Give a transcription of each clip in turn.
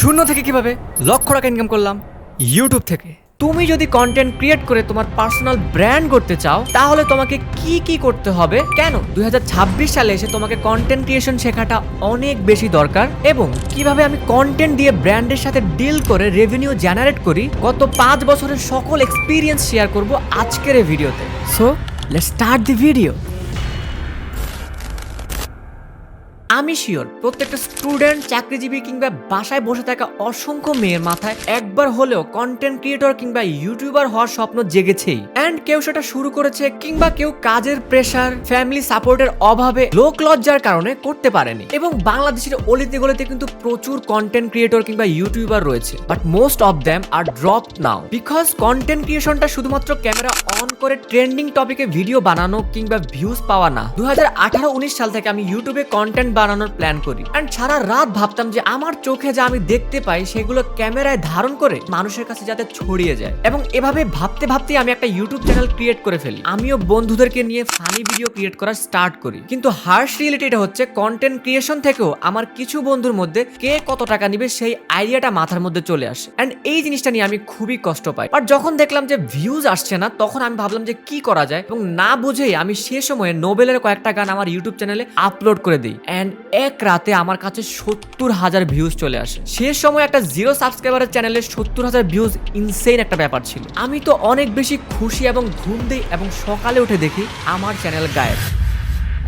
শূন্য থেকে কীভাবে? লক্ষ টাকা ইনকাম করলাম। ইউটিউব থেকে। তুমি যদি কন্টেন্ট ক্রিয়েট করে তোমার পার্সোনাল ব্র্যান্ড করতে চাও, তাহলে তোমাকে কি কি করতে হবে? কেন? দু হাজার ছাব্বিশ সালে এসে তোমাকে কন্টেন্ট ক্রিয়েশন শেখাটা অনেক বেশি দরকার এবং কীভাবে আমি কন্টেন্ট দিয়ে ব্র্যান্ডের সাথে ডিল করে রেভিনিউ জেনারেট করি, গত পাঁচ বছরের সকল এক্সপিরিয়েন্স শেয়ার করব আজকের এই ভিডিওতে so let's start the video আমি শিওর, প্রত্যেকটা স্টুডেন্ট চাকরিজীবী কিংবা বাসায় বসে থাকা অসংখ্য মেয়ের মাথায় একবার হলেও কন্টেন্ট ক্রিয়েটর কিংবা ইউটিউবার হওয়ার স্বপ্ন জেগেছেই। অ্যান্ড কেউ সেটা শুরু করেছে কিংবা কেউ কাজের প্রেশার ফ্যামিলি সাপোর্টের অভাবে লোক লজ্জার কারণে করতে পারেনি। এবং বাংলাদেশের অলিতে গলিতে কিন্তু প্রচুর কন্টেন্ট ক্রিয়েটর কিংবা ইউটিউবার রয়েছে। But most of them are drop now because content ক্রিয়েশনটা শুধুমাত্র ক্যামেরা অন করে ট্রেন্ডিং টপিকে ভিডিও বানানো কিংবা ভিউজ পাওয়া না। দু হাজার সাল থেকে আমি ইউটিউবে কন্টেন্ট বানানোর প্ল্যান করি। অ্যান্ড সারা রাত ভাবতাম যে আমার চোখে যা আমি দেখতে পাই, সেগুলো ক্যামেরায় ধারণ করে মানুষের কাছে যাতে ছড়িয়ে যায়। এবং এভাবে ভাবতে ভাবতে আমি একটা ইউটিউব চ্যানেল ক্রিয়েট করে ফেলি। আমিও বন্ধুদেরকে নিয়ে ফানি ভিডিও ক্রিয়েট করা স্টার্ট করি। কিন্তু হার্স রিয়েলিটি এটা হচ্ছে কন্টেন্ট ক্রিয়েশন থেকেও আমার কিছু বন্ধুর মধ্যে কে কত টাকা নিবে সেই আইডিয়াটা মাথার মধ্যে চলে আসে। অ্যান্ড এই জিনিসটা নিয়ে আমি খুবই কষ্ট পাই। আর যখন দেখলাম যে ভিউজ আসছে না, তখন আমি ভাবলাম যে কি করা যায়? এবং না বুঝেই আমি সে সময়ে নোবেলের কয়েকটা গান আমার ইউটিউব চ্যানেলে আপলোড করে দিই। অ্যান্ড এক রাতে আমার কাছে সত্তর হাজার ভিউজ চলে আসে। সে সময় একটা জিরো সাবস্ক্রাইবারের চ্যানেলে সত্তর হাজার ভিউজ ইনসেইন একটা ব্যাপার ছিল। আমি তো অনেক বেশি খুশি এবং ঘুম দিই এবং সকালে উঠে দেখি আমার চ্যানেল গায়েব।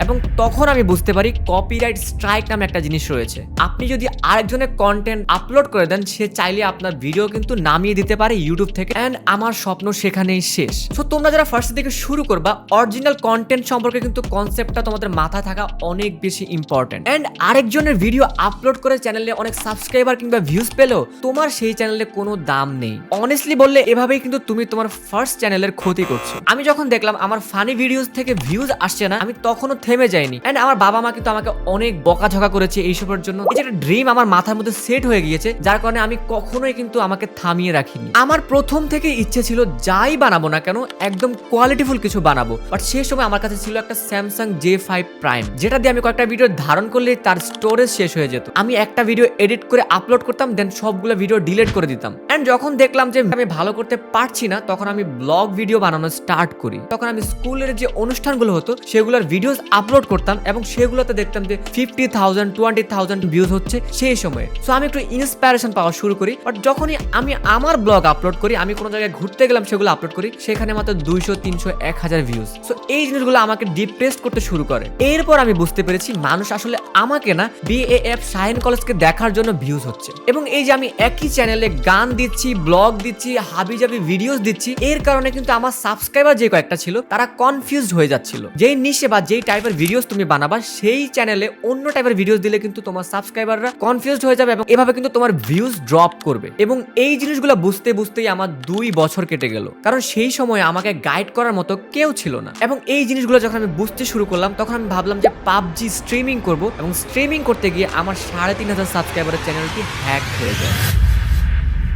এবং তখন আমি বুঝতে পারি কপিরাইট স্ট্রাইক নামে একটা জিনিস রয়েছে। আপনি যদি আরেকজনের কন্টেন্ট আপলোড করে দেন, সে চাইলে আপনার ভিডিও কিন্তু নামিয়ে দিতে পারে ইউটিউব থেকে। অ্যান্ড আমার স্বপ্ন সেখানেই শেষ। সো তোমরা যারা ফার্স্ট থেকে শুরু করবা অরিজিনাল কন্টেন্ট সম্পর্কে কিন্তু কনসেপ্টটা তোমাদের মাথায় থাকা অনেক বেশি ইম্পর্টেন্ট অ্যান্ড আরেকজনের ভিডিও আপলোড করে চ্যানেলে অনেক সাবস্ক্রাইবার কিংবা ভিউজ পেলেও তোমার সেই চ্যানেলে কোনো দাম নেই। অনেস্টলি বললে, এভাবেই কিন্তু তুমি তোমার ফার্স্ট চ্যানেলের ক্ষতি করছ। আমি যখন দেখলাম, আমার ফানি ভিডিওস থেকে ভিউজ আসছে না, আমি তখনও থেমে যায়নি। এন্ড আমার বাবা মা কিন্তু আমাকে অনেক বকাঝকা করেছে এইসবের জন্য। এই যে একটা ড্রিম আমার মাথার মধ্যে সেট হয়ে গিয়েছে, যার কারণে আমি কখনোই কিন্তু আমাকে থামিয়ে রাখিনি। আমার প্রথম থেকে ইচ্ছে ছিল যাই বানাবো না কেন, একদম কোয়ালিটিফুল কিছু বানাবো। বাট সেই সময় আমার কাছে ছিল একটা স্যামসাং জে ফাইভ প্রাইম যেটা দিয়ে আমি কয়েকটা ভিডিও ধারণ করলে তার স্টোরেজ শেষ হয়ে যেত। আমি একটা ভিডিও এডিট করে আপলোড করতাম দেন সবগুলো ভিডিও ডিলিট করে দিতাম। এন্ড যখন দেখলাম যে আমি ভালো করতে পারছি না, তখন আমি ব্লগ ভিডিও বানানো স্টার্ট করি। তখন আমি স্কুলের যে অনুষ্ঠানগুলো হতো, সেগুলোর ভিডিওস আপলোড করতাম এবং সেগুলোতে দেখতাম যে fifty thousand twenty thousand views হচ্ছে সেই সময়ে। সো আমি একটু ইন্সপায়ারেশন পাওয়া শুরু করি। বাট যখনই আমি আমার ব্লগ আপলোড করি, আমি কোনো জায়গায় ঘুরতে গেলাম সেগুলো আপলোড করি, সেখানে মাত্র দুইশো, তিনশো, এক হাজার ভিউজ সো এই জিনিসগুলো আমাকে ডিপ্রেস করতে শুরু করে। এরপর আমি বুঝতে পেরেছি, মানুষ আসলে আমাকে না বিএএফ শাহিন কলেজকে দেখার জন্য ভিউজ হচ্ছে। এবং এই যে আমি একই চ্যানেলে গান দিচ্ছি ব্লগ দিচ্ছি, হাবিজাবি ভিডিওস দিচ্ছি, এর কারণে কিন্তু আমার সাবস্ক্রাইবার যে কয়েকটা ছিল, তারা কনফিউজড হয়ে যাচ্ছিল। যেই নিশে বা যেই টাইপের ভিডিওস তুমি বানাবা, সেই চ্যানেলে অন্য টাইপের ভিডিওস দিলে কিন্তু তোমার সাবস্ক্রাইবাররা কনফিউজড হয়ে যাবে এবং এভাবে কিন্তু তোমার ভিউজ ড্রপ করবে। এবং এই জিনিসগুলো বুঝতে বুঝতেই আমার দুই বছর কেটে গেল। কারণ সেই সময় আমাকে গাইড করার মতো কেউ ছিল না। এবং এই জিনিসগুলো যখন আমি বুঝতে শুরু করলাম, তখন আমি ভাবলাম যে পাবজি স্ট্রিমিং করব এবং স্ট্রিমিং করতে গিয়ে আমার সাড়ে তিন হাজার সাবস্ক্রাইবারের চ্যানেলটি হ্যাক হয়ে যায়।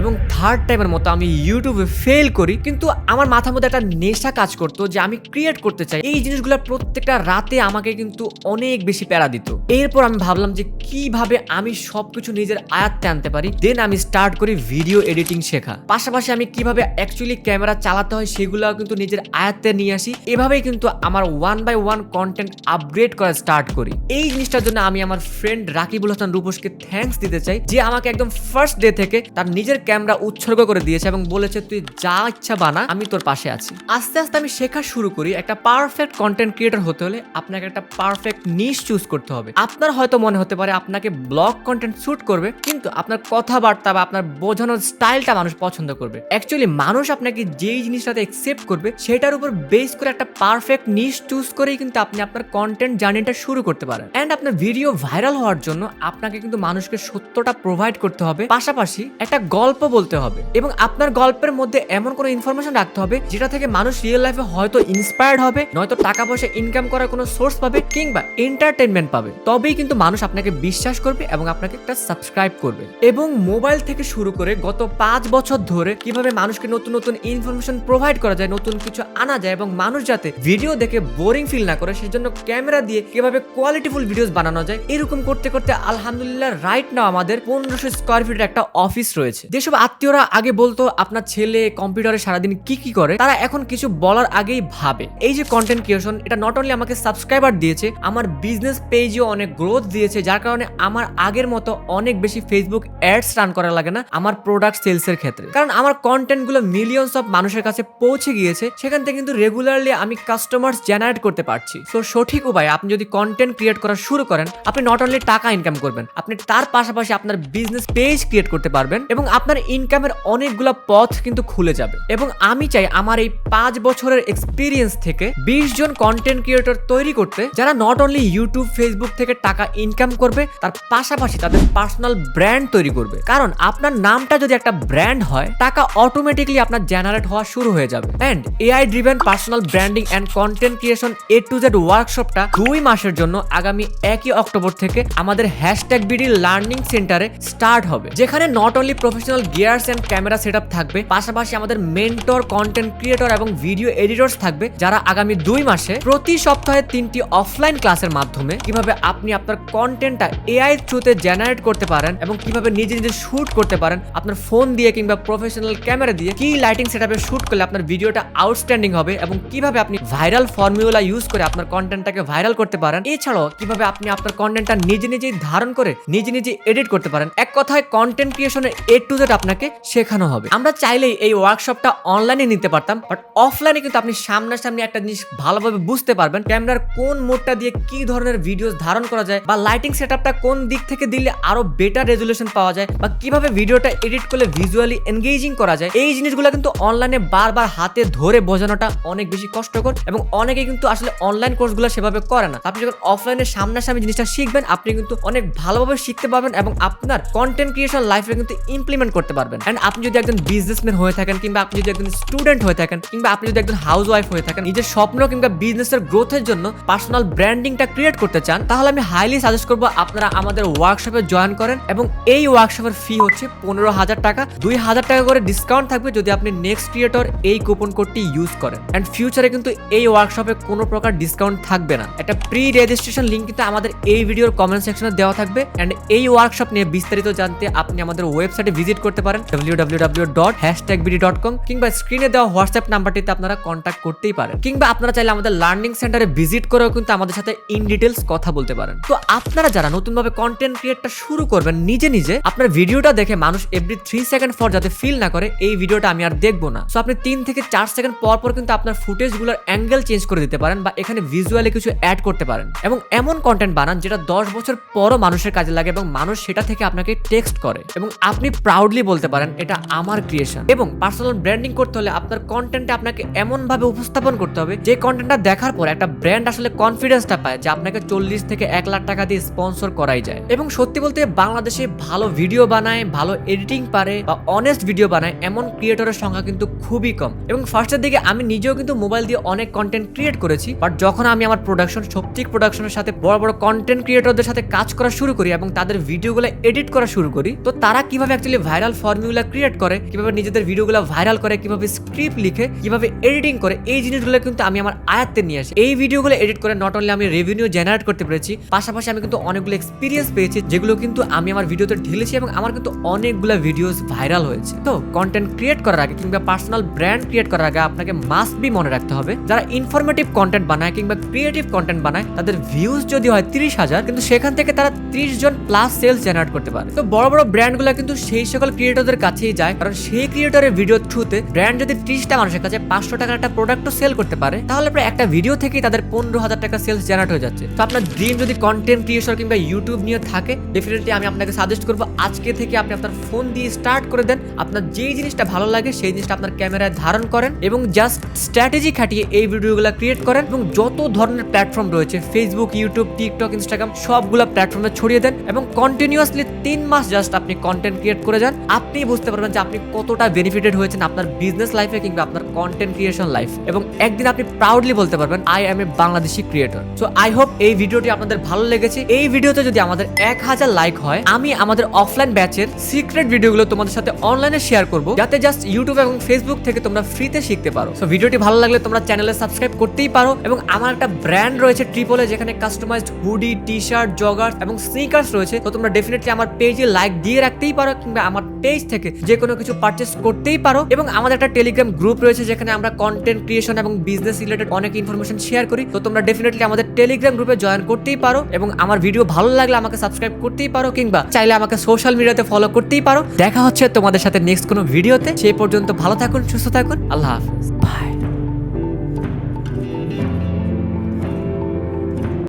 এবং থার্ড টাইমের মতো আমি ইউটিউবে ফেল করি, কিন্তু আমার মাথার মধ্যে একটা নেশা কাজ করতো যে আমি ক্রিয়েট করতে চাই। এই জিনিসগুলো প্রত্যেকটা রাতে আমাকে কিন্তু অনেক বেশি প্যারা দিত। এরপর আমি ভাবলাম যে কীভাবে আমি সবকিছু নিজের আয়াত্তে আনতে পারি। দেন আমি স্টার্ট করি ভিডিও এডিটিং শেখা। পাশাপাশি আমি কীভাবে অ্যাকচুয়ালি ক্যামেরা চালাতে হয় সেগুলো কিন্তু নিজের আয়াত্তে নিয়ে আসি। এভাবেই কিন্তু আমার one by one content upgrade করা স্টার্ট করি। এই জিনিসটার জন্য আমি আমার ফ্রেন্ড রাকিবুল হাসান রূপসকে থ্যাঙ্কস দিতে চাই। যে আমাকে একদম ফার্স্ট ডে থেকে তার নিজের ক্যামেরা উৎসর্গ করে দিয়েছে এবং বলেছে, তুই যা ইচ্ছা বানা, আমি তোর পাশে আছি। আস্তে আস্তে আমি শেখা শুরু করি, একটা পারফেক্ট কন্টেন্ট ক্রিয়েটর হতে হলে আপনাকে একটা পারফেক্ট নিশ চুজ করতে হবে। আপনার হয়তো মনে হতে পারে আপনাকে ব্লগ কন্টেন্ট শুট করবে, কিন্তু আপনার কথাবার্তা বা আপনার বোঝানোর স্টাইলটা মানুষ পছন্দ করবে। অ্যাকচুয়ালি মানুষ আপনাকে যেই জিনিসটাতে একসেপ্ট করবে, সেটার উপর বেস করে একটা পারফেক্ট নিশ চুজ করেই কিন্তু আপনি আপনার কন্টেন্ট জার্নিটা শুরু করতে পারেন। অ্যান্ড আপনার ভিডিও ভাইরাল হওয়ার জন্য আপনাকে কিন্তু মানুষকে সত্যটা প্রোভাইড করতে হবে। পাশাপাশি একটা গল্প বলতে হবে এবং আপনার গল্পের মধ্যে এমন কোনো ইনফরমেশন রাখতে হবে যেটা থেকে মানুষ রিয়েল লাইফে হয়তো ইন্সপায়ার্ড হবে, নয়তো টাকা পয়সা ইনকাম করার কোনো সোর্স পাবে কিংবা এন্টারটেনমেন্ট পাবে। তবেই কিন্তু মানুষ আপনাকে বিশ্বাস করবে এবং আপনাকে একটা সাবস্ক্রাইব করবে। এবং মোবাইল থেকে শুরু করে গত পাঁচ বছর ধরে কীভাবে মানুষকে নতুন নতুন ইনফরমেশন প্রোভাইড করা যায়, নতুন কিছু আনা যায় এবং মানুষ যাতে ভিডিও দেখে বোরিং ফিল না করে, সেজন্য ক্যামেরা দিয়ে কীভাবে কোয়ালিটিফুল ভিডিওস বানানো যায়, এরকম করতে করতে আলহামদুলিল্লাহ রাইট নাও আমাদের পনেরোশো স্কোয়ার ফিটের একটা অফিস রয়েছে। যেসব আত্মীয়রা আগে বলতো, আপনার ছেলে কম্পিউটারে সারাদিন কি কি করে? তারা এখন কিছু বলার আগেই ভাবে। এই যে কন্টেন্ট ক্রিয়েশন এটা নট অনলি আমাকে সাবস্ক্রাইবার দিয়েছে, আমার বিজনেস পেজেও অনেক গ্রোথ দিয়েছে, যার কারণে আমার আগের মতো অনেক বেশি ফেসবুক অ্যাডস রান করা লাগে না, আমার প্রোডাক্ট সেলসের ক্ষেত্রে। কারণ আমার কন্টেন্টগুলো মিলিয়ন্স অফ মানুষের কাছে পৌঁছে গিয়েছে, সেখান থেকে কিন্তু রেগুলারলি আমি কাস্টমার্স জেনারেট করতে পারছি। তো সঠিক উপায়, আপনি যদি কন্টেন্ট ক্রিয়েট করা শুরু করেন, আপনি নট অনলি টাকা ইনকাম করবেন, আপনি তার পাশাপাশি আপনার বিজনেস পেজ ক্রিয়েট করতে পারবেন এবং আপনার ইনকামের অনেকগুলো পথ কিন্তু খুলে যাবে। এবং আমি চাই আমার এই পাঁচ বছরের এক্সপিরিয়েন্স থেকে বিশ জন কন্টেন্ট ক্রিয়েটর তৈরি করতে, যারা নট অনলি ইউটিউব ফেসবুক থেকে টাকা ইনকাম করবে, তার পাশাপাশি তাদের পার্সোনাল ব্র্যান্ড তৈরি করবে। কারণ আপনার নামটা যদি একটা ব্র্যান্ড হয়, টাকা অটোমেটিকলি আপনার জেনারেট হওয়া শুরু হয়ে যাবে। And AI driven personal branding and content creation A to Z ওয়ার্কশপটা দুই মাসের জন্য আগামী একই অক্টোবর থেকে আমাদের হ্যাশট্যাগ বিডি লার্নিং সেন্টারে স্টার্ট হবে, যেখানে not only professional gears and camera set থাকবে। পাশাপাশি আমাদের মেন্টর কন্টেন্ট ক্রিয়েটর এবং ভিডিও এডিটর্স থাকবে, যারা আগামী দুই মাসে প্রতি সপ্তাহে তিনটি অফলাইন ক্লাসের মাধ্যমে কীভাবে আপনি আপনার কন্টেন্টটা এআই থ্রুতে জেনারেট করতে পারেন এবং কীভাবে নিজে নিজে শুট করতে পারেন, আপনার ফোন দিয়ে কিংবা প্রফেশনাল ক্যামেরা দিয়ে কি লাইটিং সেটআপে শুট করলে আপনার ভিডিওটা আউটস্ট্যান্ডিং হবে এবং কীভাবে আপনি ভাইরাল ফর্মুলা ইউজ করে আপনার কন্টেন্টটাকে ভাইরাল করতে পারেন, এছাড়াও কীভাবে আপনি আপনার কন্টেন্টটা নিজে নিজেই ধারণ করে নিজে নিজে এডিট করতে পারেন। এক কথায় কন্টেন্ট ক্রিয়েশনের এ টু জেড আপনাকে শেখানো হবে। আমরা চাইলেই এই ওয়ার্কশপটা অনলাইনে নিতে পারতাম বাট অফলাইনে কিন্তু আপনি সামনাসামনি একটা জিনিস ভালোভাবে বুঝতে পারবেন, ক্যামেরার কোন মোডটা দিয়ে কি ধরনের ভিডিও ধারণ করা যায়, বা লাইটিং সেটআপটা কোন দিক থেকে দিলে আরও বেটার রেজুলেশন পাওয়া যায়, বা কীভাবে ভিডিওটা এডিট করলে ভিজুয়ালি এনগেজিং করা যায়। এই জিনিসগুলো কিন্তু অনলাইনে বারবার হাতে ধরে বোঝানোটা অনেক বেশি কষ্টকর এবং অনেকে কিন্তু আসলে অনলাইন কোর্সগুলো সেভাবে করে না। আপনি যখন অফলাইনে সামনাসামনি জিনিসটা শিখবেন, আপনি কিন্তু অনেক ভালোভাবে শিখতে পারবেন এবং আপনার কন্টেন্ট ক্রিয়েশন লাইফে কিন্তু ইমপ্লিমেন্ট করতে পারবেন। এন্ড আপনি যদি একজন বিজনেসম্যান হয়ে থাকেন কিংবা আপনি যদি একজন স্টুডেন্ট হয়ে থাকেন কিংবা আপনি যদি একজন হাউস ওয়াইফ হয়ে থাকেন, নিজের স্বপ্ন কিংবা বিজনেসের গ্রোথের জন্য পার্সোনাল ব্র্যান্ডিংটা ক্রিয়েট করতে চান, তাহলে আমি হাইলি সাজেস্ট করব আপনারা আমাদের ওয়ার্কশপে জয়েন করেন এবং এই ওয়ার্কশপের ফি হচ্ছে পনেরো হাজার টাকা। দুই হাজার টাকা করে ডিসকাউন্ট থাকবে যদি আপনি নেক্সট ক্রিয়েটর এই কুপন কোডটি ইউজ করেন। অ্যান্ড ফিউচারে কিন্তু এই ওয়ার্কশপে কোনো প্রকার ডিসকাউন্ট থাকবে না। একটা প্রি রেজিস্ট্রেশন লিঙ্ক কিন্তু আমাদের এই ভিডিওর কমেন্ট সেকশনে দেওয়া থাকবে। অ্যান্ড এই ওয়ার্কশপ নিয়ে বিস্তারিত জানতে আপনি আমাদের ওয়েবসাইটে ভিজিট করতে পারেন। www.hashtagBD.com কিংবা স্ক্রিনে দেওয়া হোয়াটসঅ্যাপ নাম্বারটিতে আপনারা কন্ট্যাক্ট করতেই পারেন। কিংবা আপনারা চাইলে আমাদের লার্নিং সেন্টারে ভিজিট করেও কিন্তু আমাদের সাথে ইন ডিটেলস কথা বলতে পারেন। তো আপনারা যারা নতুনভাবে কন্টেন্ট ক্রিয়েটটা শুরু করবেন নিজে নিজে, আপনার ভিডিওটা দেখে মানুষ এভরি থ্রি সেকেন্ড পর যাতে ফিল না করে, এই ভিডিওটা আমি আর দেখব না। সো আপনি তিন থেকে চার সেকেন্ড পর পর কিন্তু আপনার ফুটেজগুলোর অ্যাঙ্গেল চেঞ্জ করে দিতে পারেন বা এখানে ভিজুয়ালি কিছু অ্যাড করতে পারেন। এবং এমন কন্টেন্ট বানান যেটা দশ বছর পরও মানুষের কাজে লাগে এবং মানুষ সেটা থেকে আপনাকে টেক্সট করে। এবং আপনি প্রাউডলি বলতে পারেন, এটা আমার ক্রিয়েশন এবং পার্সোনাল ব্র্যান্ডিং করতে হলে আপনার কন্টেন্টে আপনাকে এমন ভাবে উপস্থাপন করতে হবে, যে কন্টেন্টটা দেখার পর একটা ব্র্যান্ড আসলে কনফিডেন্সটা পায়, যে আপনাকে চল্লিশ থেকে এক লাখ টাকা দিয়ে স্পন্সর করাই যায়। এবং সত্যি বলতে বাংলাদেশে ভালো ভিডিও বানায়, ভালো এডিটিং পারে বা অনেস্ট ভিডিও বানায়, এমন ক্রিয়েটরের সংখ্যা কিন্তু খুবই কম। এবং ফার্স্টের দিকে আমি নিজেও কিন্তু মোবাইল দিয়ে অনেক কন্টেন্ট ক্রিয়েট করেছি বাট যখন আমি আমার প্রোডাকশন সত্যিক প্রোডাকশনের সাথে বড় বড় কন্টেন্ট ক্রিয়েটরদের সাথে কাজ করা শুরু করি এবং তাদের ভিডিওগুলো এডিট করা শুরু করি, তো তারা কীভাবে অ্যাকচুয়ালি ভাইরাল ফর্মুলা ক্রিয়েট করে, কীভাবে নিজেদের ভিডিওগুলো ভাইরাল করে, কীভাবে স্ক্রিপ্ট লিখে, কীভাবে এডিটিং করে, এই জিনিসগুলো কিন্তু আমি আমার আয়াত্তে নিয়ে আসি। এই ভিডিওগুলো এডিট করে নট অনলি আমি রেভিনিউ জেনারেট করতে পেরেছি, পাশাপাশি আমি কিন্তু অনেকগুলো এক্সপিরিয়েন্স পেয়েছি, যেগুলো কিন্তু আমি আমার ভিডিওতে ঢেলেছি এবং আমার কিন্তু অনেকগুলো ভিডিওস ভাইরাল হয়েছে। তো কন্টেন্ট ক্রিয়েট করার আগে কিংবা পার্সোনাল ব্র্যান্ড ক্রিয়েট করার আগে আপনাকে মাস্ট বি মনে রাখতে হবে, যারা ইনফরমেটিভ কন্টেন্ট বানায় কিংবা ক্রিয়েটিভ কন্টেন্ট বানায়, তাদের ভিউজ যদি হয় তিরিশ হাজার, কিন্তু সেখান থেকে তারা ত্রিশ জন প্লাস সেলস জেনারেট করতে পারে। তো বড় বড় ব্র্যান্ডগুলো কিন্তু সেই সকল ক্রিয়েটরদের কাছেই যায়, কারণ সেই ক্রিয়েটরের ভিডিও থ্রুতে ব্র্যান্ড যদি ত্রিশটা মানুষের কাছে পাঁচশো টাকার একটা প্রোডাক্টও সেল করতে পারে, তাহলে প্রায় একটা ভিডিও থেকেই তাদের পনেরো হাজার টাকা সেলস জেনারেট হয়ে যাচ্ছে। তো আপনার ড্রিম যদি কন্টেন্ট ক্রিয়েশন কিংবা ইউটিউব নিয়ে থাকে ডেফিনেটলি আমি আপনাকে সাজেস্ট করব, আজকে থেকে আপনি আপনার ফোন দিয়ে স্টার্ট করে দেন। আপনার যেই জিনিসটা ভালো লাগে, সেই জিনিসটা আপনার ক্যামেরায় ধারণ করেন এবং জাস্ট স্ট্র্যাটেজি খাটিয়ে এই ভিডিওগুলো ক্রিয়েট করেন এবং যত ধরনের প্ল্যাটফর্ম রয়েছে ফেসবুক ইউটিউব টিকটক ইনস্টাগ্রাম সবগুলো প্ল্যাটফর্মে ছড়িয়ে দেন এবং কন্টিনিউয়াসলি তিন মাস জাস্ট আপনি কন্টেন্ট ক্রিয়েট করে যান। আপনি বুঝতে পারবেন যে আপনি কতটা বেনিফিটেড হয়েছেন আপনার বিজনেস লাইফে কিংবা আপনার কন্টেন্ট ক্রিয়েশন লাইফ এবং একদিন আপনি প্রাউডলি বলতে পারবেন I am a Bangladeshi creator so I hope এই ভিডিওটি আপনাদের ভালো লেগেছে। এই ভিডিওতে যদি আমাদের এক হাজার লাইক হয়, আমি আমাদের অফলাইন ব্যাচের সিক্রেট ভিডিওগুলো তোমাদের সাথে অনলাইনে শেয়ার করব, যাতে জাস্ট ইউটিউব এবং ফেসবুক থেকে তোমরা ফ্রিতে শিখতে পারো। সো ভিডিওটি ভালো লাগলে তোমরা চ্যানেলে সাবস্ক্রাইব করতেই পারো। এবং আমার একটা ব্র্যান্ড রয়েছে ট্রিপলে যেখানে customized hoodie T shirt joggers এবং স্নিকার্স রয়েছে। তো তোমরা ডেফিনেটলি আমার পেজে লাইক দিয়ে রাখতেই পারো, কিংবা আমার পেজ থেকে যে কোনো কিছু পারচেস করতেই পারো এবং আমাদের একটা টেলিগ্রাম গ্রুপ রয়েছে যেখানে আমরা কন্টেন্ট ক্রিয়েশন এবং বিজনেস রিলেটেড অনেক ইনফরমেশন শেয়ার করি। তো তোমরা ডেফিনেটলি আমাদের টেলিগ্রাম গ্রুপে জয়েন করতেই পারো এবং আমার ভিডিও ভালো লাগলে আমাকে সাবস্ক্রাইব করতেই পারো কিংবা চাইলে আমাকে সোশ্যাল মিডিয়াতে ফলো করতেই পারো। দেখা হচ্ছে তোমাদের সাথে নেক্সট কোনো ভিডিওতে সেই পর্যন্ত ভালো থাকুন, সুস্থ থাকুন। আল্লাহ হাফিজ। বাই